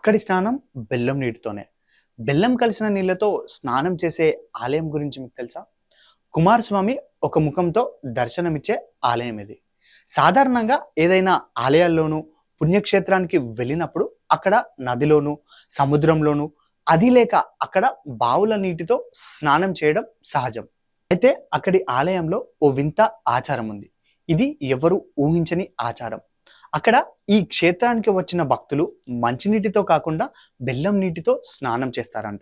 అక్కడి స్నానం బెల్లం నీటితోనే. బెల్లం కలిసిన నీళ్ళతో స్నానం చేసే ఆలయం గురించి మీకు తెలుసా? కుమారస్వామి ఒక ముఖంతో దర్శనమిచ్చే ఆలయం ఇది. సాధారణంగా ఏదైనా ఆలయాల్లోనూ పుణ్యక్షేత్రానికి వెళ్ళినప్పుడు అక్కడ నదిలోను సముద్రంలోను అది లేక అక్కడ బావుల నీటితో స్నానం చేయడం సహజం. అయితే అక్కడి ఆలయంలో ఓ వింత ఆచారం ఉంది. ఇది ఎవరు ఊహించని ఆచారం. అక్కడ ఈ క్షేత్రానికి వచ్చిన భక్తులు మంచినీటితో కాకుండా బెల్లం నీటితో స్నానం చేస్తారంట.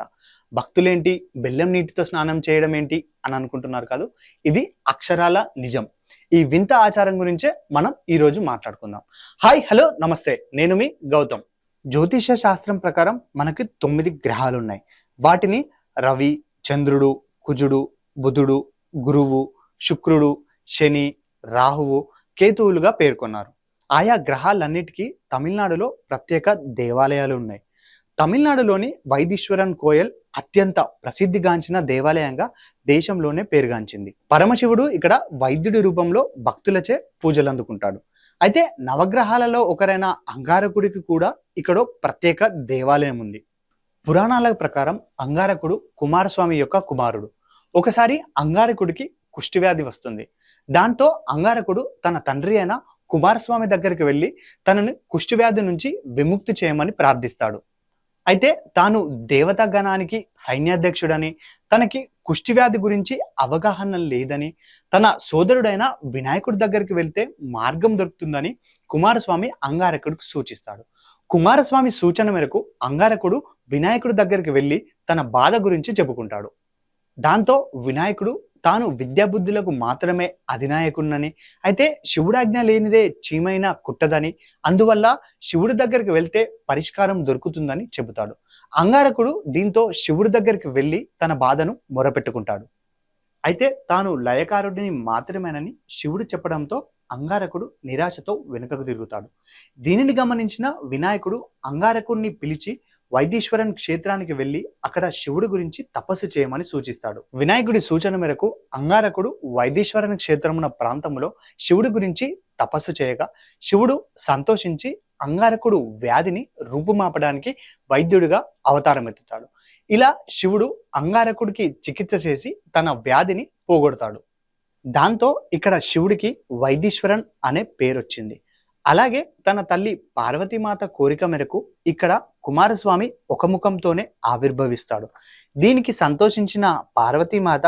భక్తులేంటి? బెల్లం నీటితో స్నానం చేయడం ఏంటి అని అనుకుంటున్నారు కాదు. ఇది అక్షరాల నిజం. ఈ వింత ఆచారం గురించే మనం ఈరోజు మాట్లాడుకుందాం. హాయ్ హలో నమస్తే. నేను మీ గౌతమ్. జ్యోతిష శాస్త్రం ప్రకారం మనకి తొమ్మిది గ్రహాలు ఉన్నాయి వాటిని రవి చంద్రుడు కుజుడు బుధుడు గురువు శుక్రుడు శని రాహువు కేతువులుగా పేర్కొన్నారు. ఆయా గ్రహాలన్నిటికీ తమిళనాడులో ప్రత్యేక దేవాలయాలు ఉన్నాయి తమిళనాడులోని వైదీశ్వరన్ కోయల్ అత్యంత ప్రసిద్ధిగాంచిన దేవాలయంగా దేశంలోనే పేరుగాంచింది. పరమశివుడు ఇక్కడ వైద్యుడి రూపంలో భక్తులచే పూజలు అందుకుంటాడు అయితే నవగ్రహాలలో ఒకరైన అంగారకుడికి కూడా ఇక్కడ ప్రత్యేక దేవాలయం ఉంది పురాణాల ప్రకారం అంగారకుడు కుమారస్వామి యొక్క కుమారుడు. ఒకసారి అంగారకుడికి కుష్టివ్యాధి వస్తుంది. దాంతో అంగారకుడు తన తండ్రి అయిన కుమారస్వామి దగ్గరికి వెళ్ళి తనని కుష్ఠవ్యాధి నుంచి విముక్తి చేయమని ప్రార్థిస్తాడు. అయితే తాను దేవతా గణానికి సైన్యాధ్యక్షుడని తనకి కుష్ఠవ్యాధి గురించి అవగాహన లేదని తన సోదరుడైన వినాయకుడి దగ్గరికి వెళ్తే మార్గం దొరుకుతుందని కుమారస్వామి అంగారకుడికి సూచిస్తాడు. కుమారస్వామి సూచన మేరకు అంగారకుడు వినాయకుడి దగ్గరికి వెళ్ళి తన బాధ గురించి చెప్పుకుంటాడు. దాంతో వినాయకుడు తాను విద్యాబుద్ధులకు మాత్రమే అధినాయకుడినని అయితే శివుడాజ్ఞ లేనిదే చీమైన కుట్టదని అందువల్ల శివుడి దగ్గరికి వెళ్తే పరిష్కారం దొరుకుతుందని చెబుతాడు. అంగారకుడు దీంతో శివుడి దగ్గరికి వెళ్ళి తన బాధను మొరపెట్టుకుంటాడు. అయితే తాను లయకారుడిని మాత్రమేనని శివుడు చెప్పడంతో అంగారకుడు నిరాశతో వెనుకకు తిరుగుతాడు. దీనిని గమనించిన వినాయకుడు అంగారకుడిని పిలిచి వైదీశ్వరన్ క్షేత్రానికి వెళ్ళి అక్కడ శివుడి గురించి తపస్సు చేయమని సూచిస్తాడు. వినాయకుడి సూచన మేరకు అంగారకుడు వైదీశ్వరన్ క్షేత్రమున ప్రాంతంలో శివుడి గురించి తపస్సు చేయగా శివుడు సంతోషించి అంగారకుడు వ్యాధిని రూపుమాపడానికి వైద్యుడిగా అవతారం ఎత్తుతాడు ఇలా శివుడు అంగారకుడికి చికిత్స చేసి తన వ్యాధిని పోగొడతాడు. దాంతో ఇక్కడ శివుడికి వైదీశ్వరన్ అనే పేరు వచ్చింది అలాగే తన తల్లి పార్వతీమాత కోరిక మేరకు ఇక్కడ కుమారస్వామి ఒక ముఖంతోనే ఆవిర్భవిస్తాడు. దీనికి సంతోషించిన పార్వతీమాత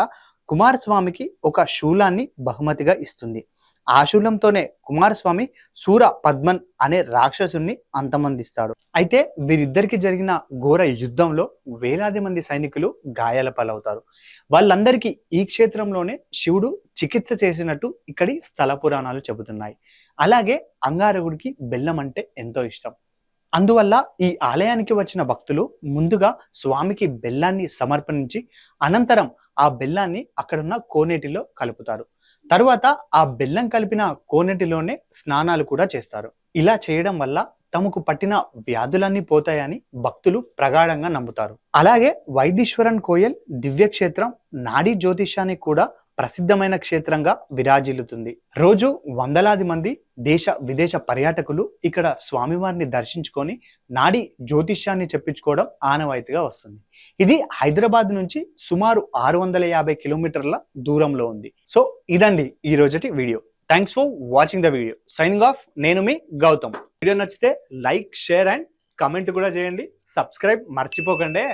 కుమారస్వామికి ఒక శూలాన్ని బహుమతిగా ఇస్తుంది. ఆశూలంతోనే కుమారస్వామి సూర పద్మన్ అనే రాక్షసుని అంతమందిస్తాడు. అయితే వీరిద్దరికి జరిగిన ఘోర యుద్ధంలో వేలాది మంది సైనికులు గాయాల పాలవుతారు. వాళ్ళందరికీ ఈ క్షేత్రంలోనే శివుడు చికిత్స చేసినట్టు ఇక్కడి స్థల పురాణాలు చెబుతున్నాయి. అలాగే అంగారకుడికి బెల్లం అంటే ఎంతో ఇష్టం. అందువల్ల ఈ ఆలయానికి వచ్చిన భక్తులు ముందుగా స్వామికి బెల్లాన్ని సమర్పించి అనంతరం ఆ బెల్లాన్ని అక్కడున్న కోనేటిలో కలుపుతారు. తరువాత ఆ బెల్లం కలిపిన కోనటిలోనే స్నానాలు కూడా చేస్తారు. ఇలా చేయడం వల్ల తమకు పట్టిన వ్యాధులన్నీ పోతాయని భక్తులు ప్రగాఢంగా నమ్ముతారు. అలాగే వైదీశ్వరన్ కోయల్ దివ్యక్షేత్రం నాడీ జ్యోతిష్యానికి కూడా ప్రసిద్ధమైన క్షేత్రంగా విరాజిల్లుతుంది. రోజు వందలాది మంది దేశ విదేశ పర్యాటకులు ఇక్కడ స్వామివారిని దర్శించుకొని నాడి జ్యోతిష్యాన్ని చెప్పించుకోవడం ఆనవాయితీగా వస్తుంది. ఇది హైదరాబాద్ నుంచి సుమారు ఆరు వందల యాభై కిలోమీటర్ల దూరంలో ఉంది. సో ఇదండి ఈ రోజుటి video. Thanks for watching the video. Signing off నేను మీ గౌతమ్. వీడియో నచ్చితే లైక్ షేర్ అండ్ కమెంట్ కూడా చేయండి. సబ్స్క్రైబ్ మర్చిపోకండి.